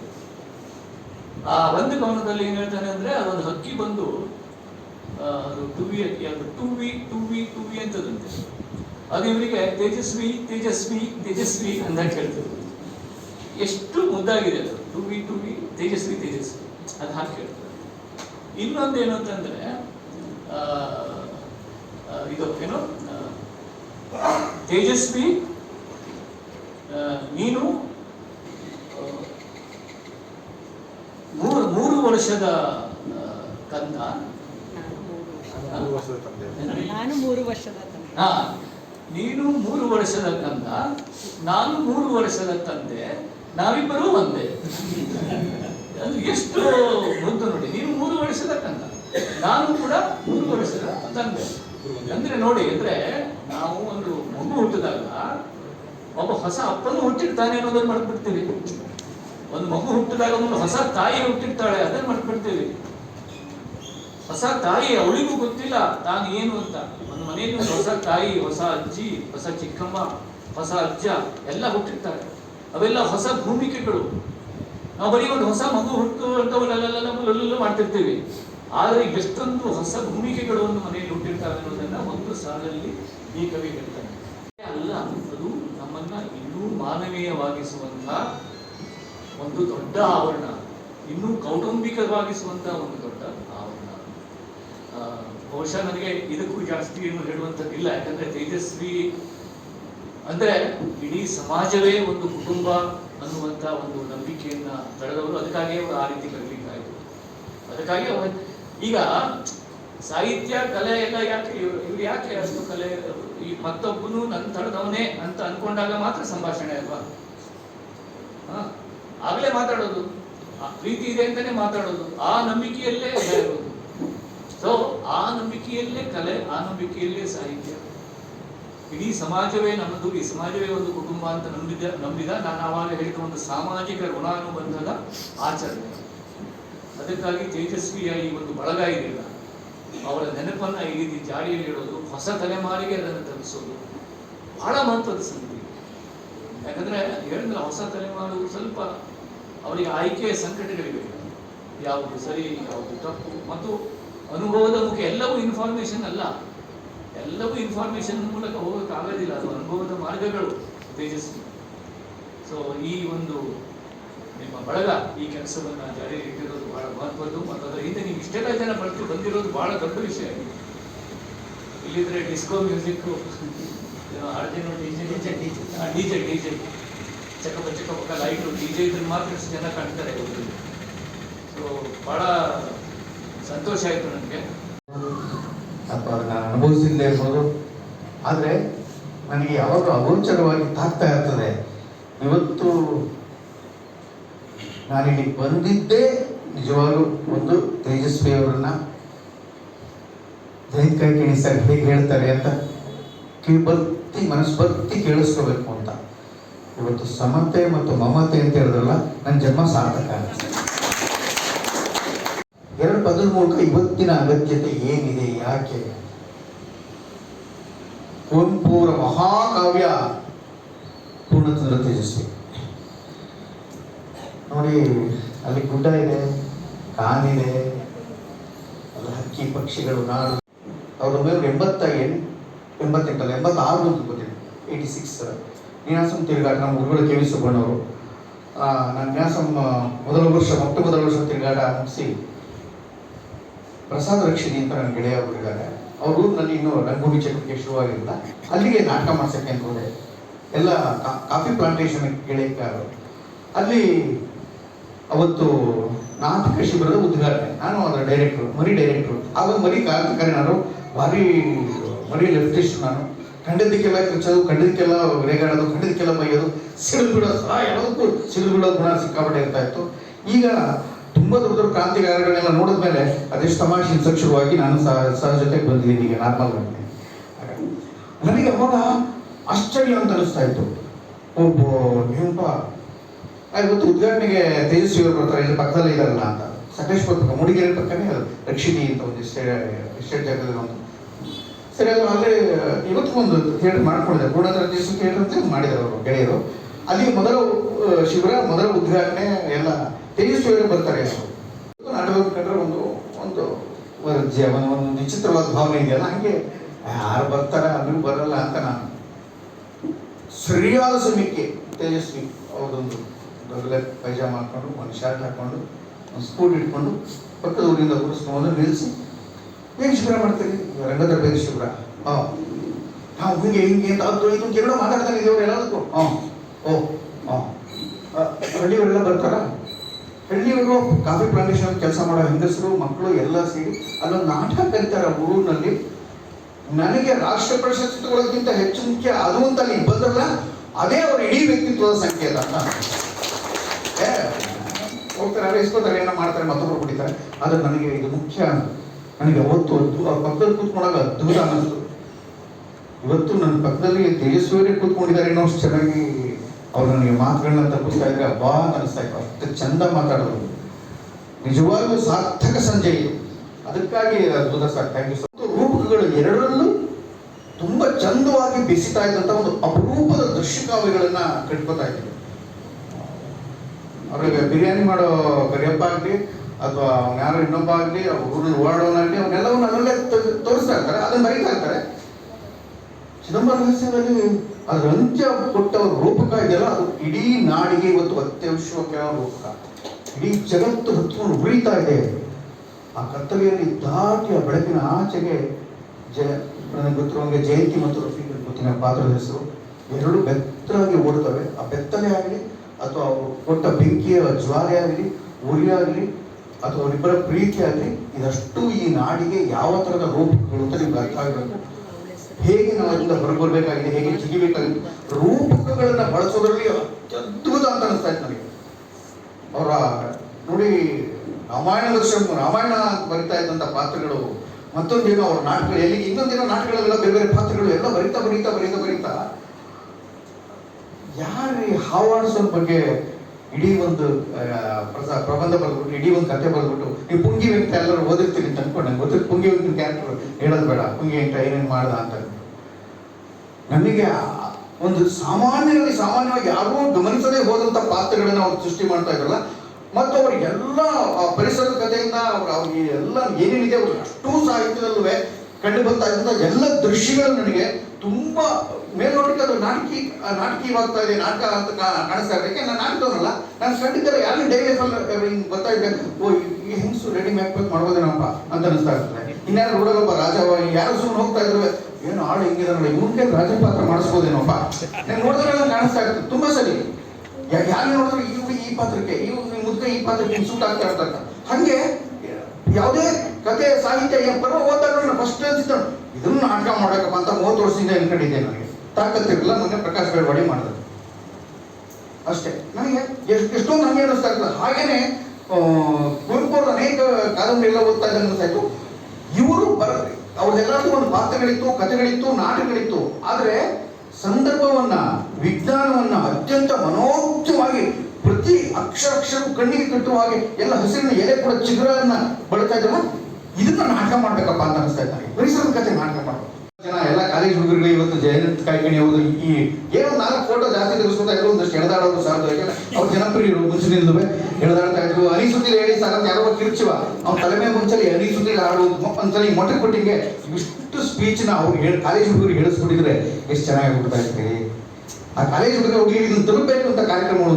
ಆ ಒಂದು ಕವನದಲ್ಲಿ ಏನ್ ಹೇಳ್ತಾನೆ ಅಂದ್ರೆ, ಅದೊಂದು ಹಕ್ಕಿ ಬಂದು ಅದು ಟುವಿ ಹಕ್ಕಿ, ಅದು ಟುವಿ ಟುವಿ ಟುವಿ ಅಂತದಂತೆ. ಅದು ಇವರಿಗೆ ತೇಜಸ್ವಿ ತೇಜಸ್ವಿ ತೇಜಸ್ವಿ ಅಂತ ಕೇಳ್ತದೆ ಎಷ್ಟು ಮುದ್ದಾಗಿದೆ ಅದು. ಟುವಿ ಬಿ ತೇಜಸ್ವಿ ತೇಜಸ್ವಿ ಅದು ಹಾಕಿ ಹೇಳ್ತಾರೆ ಇನ್ನೊಂದು ಏನು ಅಂತಂದ್ರೆ ಇದು ಏನು? ತೇಜಸ್ವಿ ಮೀನು ನೀನು ಮೂರು ಮೂರು ವರ್ಷದ ತಂದ. ಕಂದ ನಾನು ಮೂರು ವರ್ಷದ ತಂದೆ. ಹಾ. ನೀನು ಮೂರು ವರ್ಷದ ಕಂದ ನಾನು ಮೂರು ವರ್ಷದ ತಂದೆ, ನಾವಿಬ್ಬರೂ ಒಂದೇ. ಅದು ಎಷ್ಟು ಮುದ್ದು ನೋಡಿ, ನೀನು ಮೂರು ವರ್ಷದ ಕಂದ ನಾನು ಕೂಡ ಮೂರು ವರ್ಷದ ತಂದೆ. ಅಂದ್ರೆ ನೋಡಿ, ಅಂದ್ರೆ ನಾವು ಒಂದು ಮಗು ಹುಟ್ಟಿದಾಗ, ಒಬ್ಬ ಹೊಸ ಅಪ್ಪನು ಹುಟ್ಟಿರ್ತಾನೆ ಅನ್ನೋದನ್ನ ಮರ್ತ್ಬಿಡ್ತೀವಿ. ಒಂದು ಮಗು ಹುಟ್ಟಿದಾಗ ಒಂದು ಹೊಸ ತಾಯಿ ಹುಟ್ಟಿರ್ತಾಳೆ, ಅದನ್ನ ಮರ್ತ್ಬಿಡ್ತೀವಿ. ಹೊಸ ತಾಯಿ ಅವಳಿಗೂ ಗೊತ್ತಿಲ್ಲ ತಾನು ಏನು ಅಂತ. ಮನೆಯಲ್ಲಿ ಹೊಸ ತಾಯಿ, ಹೊಸ ಅಜ್ಜಿ, ಹೊಸ ಚಿಕ್ಕಮ್ಮ, ಹೊಸ ಅಜ್ಜ ಎಲ್ಲ ಹುಟ್ಟಿರ್ತಾರೆ. ಅವೆಲ್ಲ ಹೊಸ ಭೂಮಿಕೆಗಳು. ನಾವು ಬರೀ ಒಂದು ಹೊಸ ಮಗು ಹುಟ್ಟು ಅಂತವನ್ನೆಲ್ಲ ಮಾಡ್ತಿರ್ತೀವಿ. ಆದರೆ ಎಷ್ಟೊಂದು ಹೊಸ ಭೂಮಿಕೆಗಳು ಒಂದು ಮನೆಯಲ್ಲಿ ಹುಟ್ಟಿರ್ತಾರೆ ಅನ್ನೋದನ್ನ ಒಂದು ಸಾಲಲ್ಲಿ ಈ ಕವಿ ಹೇಳ್ತಾನೆ ಅಲ್ಲ, ಅದು ನಮ್ಮನ್ನ ಇನ್ನೂ ಮಾನವೀಯವಾಗಿಸುವಂತ ಒಂದು ದೊಡ್ಡ ಆವರಣ. ಇನ್ನೂ ಕೌಟುಂಬಿಕವಾಗಿಸುವಂತ ಒಂದು ದೊಡ್ಡ ಬಹುಶಃ ನನಗೆ ಇದಕ್ಕೂ ಜಾಸ್ತಿ ಏನು ಹೇಳುವಂಥದ್ದಿಲ್ಲ. ಯಾಕಂದ್ರೆ ತೇಜಸ್ವಿ ಅಂದ್ರೆ ಇಡೀ ಸಮಾಜವೇ ಒಂದು ಕುಟುಂಬ ಅನ್ನುವಂತ ಒಂದು ನಂಬಿಕೆಯನ್ನ ತಡೆದವರು ಅದಕ್ಕಾಗಿಯೇ ಅವರು ಆ ರೀತಿ ಬರಲಿಕ್ಕಾಯಿತು ಅದಕ್ಕಾಗಿ ಈಗ ಸಾಹಿತ್ಯ, ಕಲೆ ಎಲ್ಲ ಯಾಕೆ ಇವ್ರು ಇವ್ರು ಯಾಕೆ ಅಷ್ಟು ಕಲೆ, ಈ ಮತ್ತೊಬ್ಬನು ನನ್ನ ತಡೆದವನೇ ಅಂತ ಅನ್ಕೊಂಡಾಗ ಮಾತ್ರ ಸಂಭಾಷಣೆ ಅಲ್ವಾ? ಆಗ್ಲೇ ಮಾತಾಡೋದು. ಆ ಪ್ರೀತಿ ಇದೆ ಅಂತಾನೆ ಮಾತಾಡೋದು. ಆ ನಂಬಿಕೆಯಲ್ಲೇ ಇರೋದು. ಸೊ ಆ ನಂಬಿಕೆಯಲ್ಲೇ ಕಲೆ ಆ ನಂಬಿಕೆಯಲ್ಲೇ ಸಾಹಿತ್ಯ. ಇಡೀ ಸಮಾಜವೇ ನಮ್ಮದು ಈ ಸಮಾಜವೇ ಒಂದು ಕುಟುಂಬ ಅಂತ ನಂಬಿದ ನಂಬಿದ ನಾನು ಆವಾಗ ಹೇಳಿದ ಒಂದು ಸಾಮಾಜಿಕ ಋಣಾನುಬಂಧದ ಆಚರಣೆ. ಅದಕ್ಕಾಗಿ ತೇಜಸ್ವಿಯ ಈ ಒಂದು ಬಳಗ ಇದೆಯಲ್ಲ ಅವರ ನೆನಪನ್ನ ಈ ರೀತಿ ಜಾರಿಯಲ್ಲಿ ಇಡೋದು, ಹೊಸ ತಲೆಮಾರಿಗೆ ಅದನ್ನು ತಲುಪಿಸೋದು ಬಹಳ ಮಹತ್ವದ ಸಂಗತಿ. ಯಾಕಂದ್ರೆ ಹೇಳಿದ್ರೆ ಹೊಸ ತಲೆಮಾರು ಸ್ವಲ್ಪ ಅವರಿಗೆ ಆಯ್ಕೆಯ ಸಂಕಟಗಳಿವೆ. ಯಾವುದು ಸರಿ, ಯಾವುದು ತಪ್ಪು, ಮತ್ತು ಅನುಭವದ ಮುಖ ಎಲ್ಲವೂ ಇನ್ಫಾರ್ಮೇಶನ್ ಅಲ್ಲ. ಎಲ್ಲವೂ ಇನ್ಫಾರ್ಮೇಶನ್ ಮೂಲಕ ಹೋಗೋಕ್ಕಾಗೋದಿಲ್ಲ ಅದು ಅನುಭವದ ಮಾರ್ಗಗಳು ತೇಜಸ್ವಿ. ಸೊ ಈ ಒಂದು ನಿಮ್ಮ ಬಳಗ ಈ ಕೆಲಸವನ್ನು ಜಾರಿಗೆ ಇಟ್ಟಿರೋದು ಬಹಳ ಮಹತ್ವದ್ದು. ಮತ್ತು ಅದರ ಹಿಂದೆ ನೀವು ಇಷ್ಟೆಲ್ಲ ಜನ ಬರ್ತು ಬಂದಿರೋದು ಬಹಳ ದೊಡ್ಡ ವಿಷಯ. ಇಲ್ಲಿದ್ರೆ ಡಿಸ್ಕೋ ಮ್ಯೂಸಿಕ್ ಅರ್ಜಿನ ಡಿಜೆ ಡಿಜೆ ಡಿಜೆ ಡಿಜೆ ಚಕಪ ಲೈಟ್ ಲೈಟು ಡಿಜೆ ಇದ್ರೆ ಮಾತ್ರ ಜನ ಕಾಣ್ತಾರೆ. ಸೊ ಬಹಳ ಸಂತೋಷ ಆಯ್ತು ನನಗೆ. ನಾನು ಅನುಭವಿಸಿಲ್ಲದೆ ಇರ್ಬೋದು. ಆದರೆ ನನಗೆ ಯಾವಾಗ ಅಗೋಚರವಾಗಿ ತಾಕ್ತಾ ಇರ್ತದೆ. ಇವತ್ತು ನಾನಿಲ್ಲಿ ಬಂದಿದ್ದೇ ನಿಜವಾಗ್ಲೂ ಒಂದು ತೇಜಸ್ವಿ ಅವರನ್ನ. ಜೈನ್ ಕೈ ಸರ್ ಹೇಗೆ ಹೇಳ್ತಾರೆ ಅಂತ ಕಿವಿ ಬರ್ತಿ, ಮನಸ್ಸು ಬರ್ತಿ ಕೇಳಿಸ್ಕೋಬೇಕು ಅಂತ. ಇವತ್ತು ಸಮತೆ ಮತ್ತು ಮಮತೆ ಅಂತ ಹೇಳಿದ್ರಲ್ಲ ನನ್ನ ಜನ್ಮ ಸಾರ್ಥಕ. ಎರಡು ಪದದ ಮೂಲಕ ಇವತ್ತಿನ ಅಗತ್ಯತೆ ಏನಿದೆ, ಯಾಕೆ? ಕುವೆಂಪುರ ಮಹಾಕಾವ್ಯ ಪೂರ್ಣಚಂದ್ರ ತೇಜಸ್ವಿ. ನೋಡಿ, ಅಲ್ಲಿ ಗುಡ್ಡ ಇದೆ ಕಾನಿದೆ ಅಲ್ಲಿ ಹಕ್ಕಿ ಪಕ್ಷಿಗಳು, ನಾಡು. ಅವ್ರ ಮೇಲೆ ಎಂಬತ್ತ ಎಂಟು ಎಂಬತ್ತೆಂಟಲ್ಲ, ಎಂಬತ್ತಾರು ಅಂತ ಗೊತ್ತಿದೆ ಏಯ್ಟಿ ಸಿಕ್ಸ್ ನೀನಾಸಂ ತಿರುಗಾಟ, ನಮ್ಮ ಗುರುಗಳು ಕೆ ವಿ ಸುಬ್ಬಣ್ಣವರು ನಾನು ನ್ಯಾಸಂ ಮೊದಲ ವರ್ಷ, ಮೊಟ್ಟ ಮೊದಲ ವರ್ಷ ತಿರುಗಾಟ ಮುಗಿಸಿ ಪ್ರಸಾದ ರಕ್ಷಣೆ ಅಂತ ನನ್ನ ಗೆಳೆಯ ಒಬ್ಬರಿದ್ದಾರೆ ಅವರು ಊರಿನಲ್ಲಿ ಇನ್ನೂ ರಂಗಭೂಮಿ ಚಟುವಟಿಕೆ ಶುರುವಾಗಿಲ್ಲ. ಅಲ್ಲಿಗೆ ನಾಟಕ ಮಾಡ್ಸಕ್ಕೆ ಅಂತ ಹೋದೆ. ಎಲ್ಲ ಕಾಫಿ ಪ್ಲಾಂಟೇಶನ್ ಗೆಳೆಯಕ್ಕೆ ಅಲ್ಲಿ ಅವತ್ತು ನಾಟಕ ಶಿಬಿರದ ಉದ್ಘಾಟನೆ. ನಾನು ಅದರ ಡೈರೆಕ್ಟ್ರು ಮರಿ ಡೈರೆಕ್ಟ್ರು ಆವಾಗ ಮರಿ ಕ್ರಾಂತಿಕಾರಿನಾರು ಭಾರಿ ಮರಿ ಲೆಫ್ಟಿಸ್ಟ್ ನಾನು. ಕಂಡದಕ್ಕೆಲ್ಲ ಕಚ್ಚೋದು ಕಂಡದಕ್ಕೆಲ್ಲ ರೇಗಾಡೋದು ಕಂಡದಕ್ಕೆಲ್ಲ ಬೈಯೋದು ಸಿಡಿದು ಬಿಡೋದು ಎಲ್ಲದಕ್ಕೂ ಸಿಡಿದು ಬಿಡೋ ಗುಣ ಸಿಕ್ಕಾಪಟ್ಟೆ ಇರ್ತಾ ಇತ್ತು. ಈಗ ತುಂಬ ದೊಡ್ಡ ದೊಡ್ಡ ಕ್ರಾಂತಿಕಾರಗಳನ್ನೆಲ್ಲ ನೋಡಿದ್ಮೇಲೆ ಅದೆಷ್ಟು ತಮಾಷೆ ಇನ್ಸಕ್ ಶುರುವಾಗಿ ನಾನು ಸಹ ಸಹಜತೆಗೆ ಬಂದಿದ್ದೀನಿ ಈಗ ನಾರ್ಮಲ್ ಆಗಿ. ನನಗೆ ಅವಾಗ ಆಶ್ಚರ್ಯ ಅಂತ ಅನಿಸ್ತಾ ಇತ್ತು. ಒಬ್ಬ ಆ, ಇವತ್ತು ಉದ್ಘಾಟನೆಗೆ ತೇಜಸ್ವಿ ಅವರು ಬರ್ತಾರೆ ಇಲ್ಲಿ ಪಕ್ಕದಲ್ಲೇ ಇದಾರಲ್ಲ ಅಂತ. ಸಕಲೇಶ್ಪುರ ಪಕ್ಕ ಮೂಡಿಗೆರೆ ಪಕ್ಕನೇ ರಕ್ಷಿಣಿ ಅಂತ ಒಂದು ಎಸ್ಟೇಟ್ ಜಾಗದಲ್ಲಿ ಒಂದು. ಸರಿ ಅದು ಅಲ್ಲೇ ಇವತ್ತು ಒಂದು ಥಿಯೇಟರ್ ಮಾಡ್ಕೊಂಡಿದ್ದಾರೆ ಪೂರ್ಣಚಂದ್ರ ತೇಜಸ್ವಿ ಥಿಯೇಟರ್ ಅಂತ ಮಾಡಿದ್ದಾರೆ ಅವರು ಗೆಳೆಯರು. ಅಲ್ಲಿ ಮೊದಲ ಶಿಬಿರ ಮೊದಲ ಉದ್ಘಾಟನೆ ಎಲ್ಲ ಅವರು ಬರ್ತಾರೆ ಅವರು ನಾಟಕ ಒಂದು ಒಂದು ಒಂದು ವಿಚಿತ್ರವಾದ ಭಾವನೆ ಇದೆಯಲ್ಲ? ಹಾಗೆ, ಯಾರು ಬರ್ತಾರೆ ಅದನ್ನು ಬರಲ್ಲ ಅಂತ ನಾನು. ಸರಿಯಾದ ಸಮಯಕ್ಕೆ ತೇಜಸ್ವಿ ಅವ್ರದೊಂದು ದೊಡ್ಡ ಪೈಜಾಮ ಹಾಕೊಂಡು, ಒಂದು ಶರ್ಟ್ ಹಾಕೊಂಡು, ಒಂದು ಸ್ಕೂಟ್ ಇಟ್ಕೊಂಡು, ಪಕ್ಕದ ಊರಿಂದ ಕೂರಿಸ್ಕೊಂಡು ನಿಲ್ಲಿಸಿ ಏನು ಶಿಬಿರ ಮಾಡ್ತೀರಿ. ರಂಗತರಬೇತಿ ಶಿಬಿರ. ಹಾಂ. ನಾವು ಹಿಂಗೆ ಹಿಂಗೆ ಅಂತ ಅದು ಇದು ಮಾತಾಡ್ತಾನೆ ಇದೇವ್ರು ಎಲ್ಲದಕ್ಕೂ. ಹಾಂ. ಓ, ಹಾಂ. ಹಳ್ಳಿಯವರೆಲ್ಲ ಬರ್ತಾರ? ಹಳ್ಳಿಯವರು ಕಾಫಿ ಪ್ಲಾಂಟೇಶನ್ ಕೆಲಸ ಮಾಡೋ ಹೆಂಗಸರು, ಮಕ್ಕಳು ಎಲ್ಲ ಸೇರಿ ಅಲ್ಲೊಂದು ನಾಟಕ ಕರೀತಾರೆ ಊರಿನಲ್ಲಿ. ನನಗೆ ರಾಷ್ಟ್ರ ಪ್ರಶಸ್ತಿ ತಗೊಳ್ಳೋದಕ್ಕಿಂತ ಹೆಚ್ಚು ಮುಖ್ಯ ಅದು ಅಂತ ಅಲ್ಲಿ ಬಂದ್ರಲ್ಲ, ಅದೇ ಅವ್ರ ಇಡೀ ವ್ಯಕ್ತಿತ್ವದ ಸಂಕೇತ ಅಂತ. ಹೋಗ್ತಾರೆ ಇಸ್ಕೋತಾರೆ ಏನೋ ಮಾಡ್ತಾರೆ ಮತ್ತೊಬ್ಬರು ಕುಡಿತಾರೆ. ಆದ್ರೆ ನನಗೆ ಇದು ಮುಖ್ಯ. ನನಗೆ ಅವತ್ತು ಅವ್ರ ಪಕ್ಕದಲ್ಲಿ ಕೂತ್ಕೊಂಡಾಗ ಅದ್ಭುತ ಅನ್ನಿಸ್ತು. ಇವತ್ತು ನನ್ನ ಪಕ್ಕದಲ್ಲಿ ತೇಜಸ್ವಿಯವರೇ ಕೂತ್ಕೊಂಡಿದ್ದಾರೆ, ಏನೋ ಚೆನ್ನಾಗಿ ಅವ್ರು ನನಗೆ ಮಾತುಗಳನ್ನ ತಪ್ಪಿಸ್ತಾ ಇದ್ರೆ ಅಬ್ಬಾ ಅನಿಸ್ತಾ ಇತ್ತು. ಅಷ್ಟು ಚಂದ ಮಾತಾಡೋದು ನಿಜವಾಗ್ಲೂ ಸಾರ್ಥಕ ಸಂಜೆ ಇದು. ಅದಕ್ಕಾಗಿ ಅದ್ಭುತ ಸರ್ ಥ್ಯಾಂಕ್ ಯು ಸರ್ ರೂಪಕಗಳು ಎರಡರಲ್ಲೂ ತುಂಬಾ ಚಂದವಾಗಿ ಬೆಸಿತಾ ಇದ್ದಂತ ಒಂದು ಅಪರೂಪದ ದೃಶ್ಯಕಾವ್ಯಗಳನ್ನ ಕಟ್ಕೋತಾ ಇದ್ದೀವಿ ಅವ್ರಿಗೆ ಬಿರಿಯಾನಿ ಮಾಡೋ ಕರಿಯಪ್ಪ ಆಗಲಿ, ಅಥವಾ ಯಾರೋ ಇನ್ನೊಬ್ಬ ಆಗಲಿ ಊರಿನ ಓಡಾಡೋನಾಗಲಿ ಅವನ್ನೆಲ್ಲವನ್ನು ಅದರಲ್ಲೇ ತೋರಿಸ್ತಾ ಇರ್ತಾರೆ. ಅದನ್ನ ಬರೀತಾ ಇರ್ತಾರೆ. ಚಿದಂಬರ ರಹಸ್ಯದಲ್ಲಿ ಅದ್ರ ಅಂತ್ಯ ಕೊಟ್ಟ ರೂಪಕ ಇದೆಯಲ್ಲ ಅದು ಇಡೀ ನಾಡಿಗೆ ಇವತ್ತು ಅತ್ಯವಶ್ಯಕ ರೂಪಕ. ಇಡೀ ಜಗತ್ತು ಹೊತ್ಕೊಂಡು ಉರಿತಾ ಇದೆ. ಆ ಕರ್ತವ್ಯದಲ್ಲಿ ದಾಟಿ ಬೆಳಕಿನ ಆಚೆಗೆ ಜ, ನನಗೆ ಜಯಂತಿ ಮತ್ತು ರಫೀಕ್ ಗೊತ್ತಿನ ಪಾತ್ರದ ಹೆಸರು. ಎರಡು ಬೆತ್ತರಾಗಿ ಓಡ್ತವೆ ಆ ಬೆತ್ತಲೆ ಆಗಲಿ, ಅಥವಾ ಅವರು ಕೊಟ್ಟ ಬೆಂಕಿಯ ಜ್ವಾಲೆ ಆಗಲಿ, ಉರಿ ಆಗಲಿ, ಅಥವಾ ಅವರಿಬ್ಬರ ಪ್ರೀತಿ ಆಗಲಿ, ಇದಷ್ಟು ಈ ನಾಡಿಗೆ ಯಾವ ಥರದ ರೂಪಗಳು ಅಂತ ನಿಮ್ಗೆ ಅರ್ಥ ಆಗಬೇಕು. ಹೇಗೆ ನಾವು ಅದರಿಂದ ಹೊರಬರ್ಬೇಕಾಗಿದೆ ಹೇಗೆ ಜಿಗಿಬೇಕಾಗಿದೆ ರೂಪಕಗಳನ್ನು ಬಳಸೋದ್ರಲ್ಲಿ ಅತ್ಯದ್ಭುತ ಅಂತ ಅನಿಸ್ತಾ ಇತ್ತು ನನಗೆ ಅವರ, ನೋಡಿ ರಾಮಾಯಣ ದರ್ಶನ ರಾಮಾಯಣ ಬರಿತಾ ಇದ್ದಂಥ ಪಾತ್ರಗಳು ಮತ್ತೊಂದೇನೋ ಅವ್ರ ನಾಟಕಗಳು, ಎಲ್ಲಿ ಇನ್ನೊಂದೇನೋ ನಾಟಕಗಳೆಲ್ಲ ಬೇರೆ ಬೇರೆ ಪಾತ್ರಗಳು ಎಲ್ಲ ಬರಿತಾ ಬರೀತಾ ಬರೀತಾ ಬರೀತಾ ಯಾರು ಈ ಬಗ್ಗೆ ಇಡೀ ಒಂದು ಪ್ರಬಂಧ ಬರೆದ್ಬಿಟ್ಟು, ಇಡೀ ಒಂದು ಕತೆ ಬರೆದ್ಬಿಟ್ಟು, ನೀವು ಪುಂಗಿ ವೆಂಕಟ ಎಲ್ಲರೂ ಓದಿರ್ತೀರಿ ಅಂತ ಅನ್ಕೊಂಡು. ನಂಗೆ ಗೊತ್ತಿತ್ತು ಪುಂಗಿ ವೆಂಕಟ ಕ್ಯಾರೆಕ್ಟರ್ ಹೇಳೋದು ಬೇಡ, ಪುಂಗಿ ವೆಂಕಟ ಏನೇನು ಮಾಡ್ದ ಅಂತ ನಮಗೆ ಒಂದು ಸಾಮಾನ್ಯವಾಗಿ ಸಾಮಾನ್ಯವಾಗಿ ಯಾರೂ ಗಮನಿಸದೇ ಹೋದಂಥ ಪಾತ್ರಗಳನ್ನ ಅವ್ರು ಸೃಷ್ಟಿ ಮಾಡ್ತಾ ಇದ್ರಲ್ಲ ಮತ್ತು ಅವ್ರಿಗೆಲ್ಲ ಪರಿಸರದ ಕಥೆಯಿಂದ ಅವ್ರು ಅವ್ರಿಗೆ ಎಲ್ಲ ಏನೇನಿದೆ, ಅವ್ರು ಅಷ್ಟು ಸಾಹಿತ್ಯದಲ್ಲೂ ಕಂಡು ಬರ್ತಾ ಇದ್ದಂಥ ಎಲ್ಲ ದೃಶ್ಯಗಳು ನನಗೆ ತುಂಬಾ ಮೇಲ್ನೋಟಕ್ಕೆ ಅದು ನಾಟಕಿ ನಾಟಕೀಯವಾಗ್ತಾ ಇದೆ, ನಾಟಕ ಅಂತ ಕಾಣಿಸ್ತಾ ಇದೆ. ಯಾಕೆ, ನಾನು ನಾಟಕವನ್ನಲ್ಲ ನಾನು ಖಂಡಿತ ಯಾರು ಡೈಲಿ ಹಿಂಗೆ ಗೊತ್ತಾ ಇದ್ದೆ ಓ, ಈ ಹೆಂಗಸು ರೆಡಿ ಮ್ಯಾಕ್ ಮಾಡ್ಬೋದೇನಪ್ಪ ಅಂತ ಅನಿಸ್ತಾ ಇರ್ತದೆ. ಇನ್ಯಾರು ರೋಡಲ್ಲೊಬ್ಬ ರಾಜ ಯಾರು ಸುಮ್ಮನೆ ಹೋಗ್ತಾ ಇದ್ರು, ಏನು ಆಳು ಹೆಂಗಿದಾರಲ್ಲ ಇವನ್ಗೆ ರಾಜ ಪಾತ್ರ ಮಾಡಿಸ್ಬೋದೇನೋಪ್ಪ. ನಾನು ನೋಡಿದ್ರೆ ಕಾಣಿಸ್ತಾ ಇರ್ತದೆ, ತುಂಬಾ ಸರಿ. ಯಾರು ನೋಡಿದ್ರೆ ಹುಡುಗಿ ಈ ಪಾತ್ರಕ್ಕೆ ಇವ್ರು ಮುದ್ಕ ಈ ಪಾತ್ರಕ್ಕೆ ಸೂಟ್ ಆಗ್ತಾ ಇರ್ತಾರೆ ಹಂಗೆ, ಯಾವುದೇ ಕತೆ, ಸಾಹಿತ್ಯ ಬರೋ ನಾನು ಫಸ್ಟ್ ಅನ್ಸಿದ್ದು, ಇದನ್ನು ನಾಟಕ ಮಾಡಬೇಕಪ್ಪ ಅಂತ ಮೂವತ್ತು ವರ್ಷದಿಂದ ಅನ್ಕೊಂಡಿದ್ದೆ ನನಗೆ. ತಾಕತ್ತಿರಲಿಲ್ಲ, ಮೊನ್ನೆ ಪ್ರಕಾಶ್ ಬೆಳವಾಡಿ ಮಾಡಿದ್ರು. ಅಷ್ಟೇ. ನನಗೆ ಎಷ್ಟು ಎಷ್ಟೊಂದು ಹಂಗೆ ಅನ್ನಿಸ್ತಾ ಇರ್ತದೆ. ಹಾಗೇನೆ ಕುವೆಂಪು ಅನೇಕ ಕಾದಂಬರಿಗಳ ಓದ್ತಾ ಇದ್ದ ಅನಿಸ್ತಾ ಇತ್ತು. ಇವರು ಬರ ಅವ್ರದ್ದೆಲ್ಲರಿಗೂ ಒಂದು ಪಾತ್ರಗಳಿತ್ತು ಕಥೆಗಳಿತ್ತು, ನಾಟಕಗಳಿತ್ತು. ಆದರೆ ಸಂದರ್ಭವನ್ನ, ವಿಜ್ಞಾನವನ್ನ ಅತ್ಯಂತ ಮನೋಜ್ಞವಾಗಿ ಪ್ರತಿ ಅಕ್ಷರ ಅಕ್ಷರ ಕಣ್ಣಿಗೆ ಕಟ್ಟುವ ಹಾಗೆ ಎಲ್ಲ ಹಸಿರಿನ ಎಲೆ ಕೂಡ ಚಿಗುರನ್ನ ಬಳತಾ ಇದ್ರಲ್ಲ, ಇದನ್ನ ನಾಟಕ ಮಾಡ್ಬೇಕಪ್ಪ ಅಂತ ಅನಿಸ್ತಾ ಇದ್ದಾರೆ ಪರಿಸರದ ಕಥೆ ನಾಟಕ ಮಾಡ್ಬೇಕು. ಜನ ಎಲ್ಲ ಕಾಲೇಜ್ ಹುಡುಗರುಗಳು ಇವತ್ತು ಜಯಂತ್ ಕಾಯ್ಕಣಿ ಅವರು ಈ ಏನೋ ನಾಲ್ಕು ಫೋಟೋ ಜಾಸ್ತಿ ತೆಗೆಸ್ಕೊತಾ ಇದ್ರು ಒಂದಷ್ಟು ಎಳೆದಾಡೋದು ಸಾಧ್ಯ ಅವ್ರು ಜನಪ್ರಿಯರು ಮುಂಚಿನಿಂದ ಎಳೆದಾಡ್ತಾ ಇದ್ರು. ಅನಿಸುತ್ತಿಲ್ಲ ಹೇಳಿ ಸರ್ ಅಂತ ಯಾರೋ ಕಿರ್ಚುವ ಅವ್ನ ತಲೆ ಮೇಲೆ ಒಂದ್ಸಲಿ ಅನಿಸುತ್ತಿಲ್ಲ ಆಡೋದು ಒಂದ್ಸಲಿ ಮೊಟ್ಟೆ ಕೊಟ್ಟಿಗೆ ಇಷ್ಟು ಸ್ಪೀಚ್ನ ಅವ್ರು ಹೇಳಿ ಕಾಲೇಜ್ ಹುಡುಗರು ಹೇಳಿಸ್ಬಿಟ್ಟಿದ್ರೆ ಎಷ್ಟು ಚೆನ್ನಾಗಿ ಬಿಡ್ತಾ ಇರ್ತೀರಿ ಆ ಕಾಲೇಜ್ ಹುಡುಗರು ಹುಡುಗಿ ಇದನ್ನು ತಲುಪಬೇಕು ಅಂತ ಕಾರ್ಯಕ್ರಮ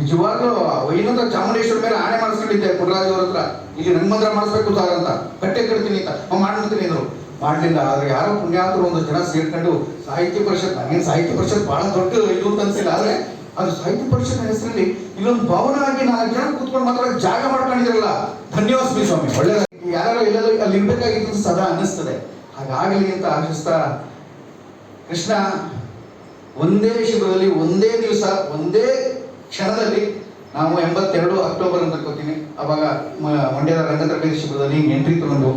ನಿಜವಾಗ್ಲೂ ಇನ್ನೊಂದು ಚಾಮುಂಡೇಶ್ವರ ಮೇಲೆ ಆಣೆ ಮಾಡಿಸ್ಕೊಂಡಿದ್ದೆ ಪುಟ್ಟರಾಜ್ ಅವ್ರ ಹತ್ರ. ಇಲ್ಲಿ ರಂಗಮಂದ್ರ ಮಾಡಿಸ್ಬೇಕು ಸಾರ್ ಅಂತ ಕಟ್ಟೆ ಕಟ್ತೀನಿ ಅಂತ. ಮಾಡ್ಬಿಡ್ತೀನಿ ಅಂದ್ರು. ಮಾಡ್ಲಿಲ್ಲ. ಆದ್ರೆ ಯಾರೋ ಪುಣ್ಯಾತರು ಒಂದು ಜನ ಸೇರ್ಕೊಂಡು ಸಾಹಿತ್ಯ ಪರಿಷತ್ ನನಗೇನು ಸಾಹಿತ್ಯ ಪರಿಷತ್ ಬಹಳ ದೊಡ್ಡ ಇದು ಅಂತ ಅನ್ಸಿಲ್ಲ. ಆದ್ರೆ ಅದು ಸಾಹಿತ್ಯ ಪರಿಷತ್ ಹೆಸರಲ್ಲಿ ಇಲ್ಲೊಂದು ಭವನ ಆಗಿ ನಾಲ್ಕು ಜನ ಕೂತ್ಕೊಂಡು ಮಾತಾಡೋಕೆ ಜಾಗ ಮಾಡ್ಕೊಂಡಿದ್ರಲ್ಲ ಧನ್ಯವಾದ ಸ್ವಾಮಿ ಒಳ್ಳೆ ಯಾರು ಎಲ್ಲರೂ ಅಲ್ಲಿ ಇರ್ಬೇಕಾಗಿತ್ತು ಸದಾ ಅನ್ನಿಸ್ತದೆ. ಹಾಗಾಗಲಿ ಅಂತ ಆಶಿಸ್ತಾ ಕೃಷ್ಣ ಒಂದೇ ಶಿಬಿರದಲ್ಲಿ ಒಂದೇ ದಿವಸ, ಒಂದೇ ಕ್ಷಣದಲ್ಲಿ ನಾವು ಎಂಬತ್ತೆರಡು ಅಕ್ಟೋಬರ್ ಅಂತ ಕೋತೀನಿ ಅವಾಗ ಮಂಡ್ಯದ ರಂಗತರಬೇತಿ ಶಿಬಿರದಲ್ಲಿ ಎಂಟ್ರಿ ತಗೊಂಡು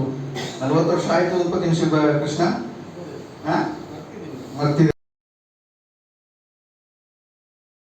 ನಲ್ವತ್ತು ವರ್ಷ ಆಯ್ತು ಶಿಬಿರ ಕೃಷ್ಣ? ಮರ್ತಿದೆ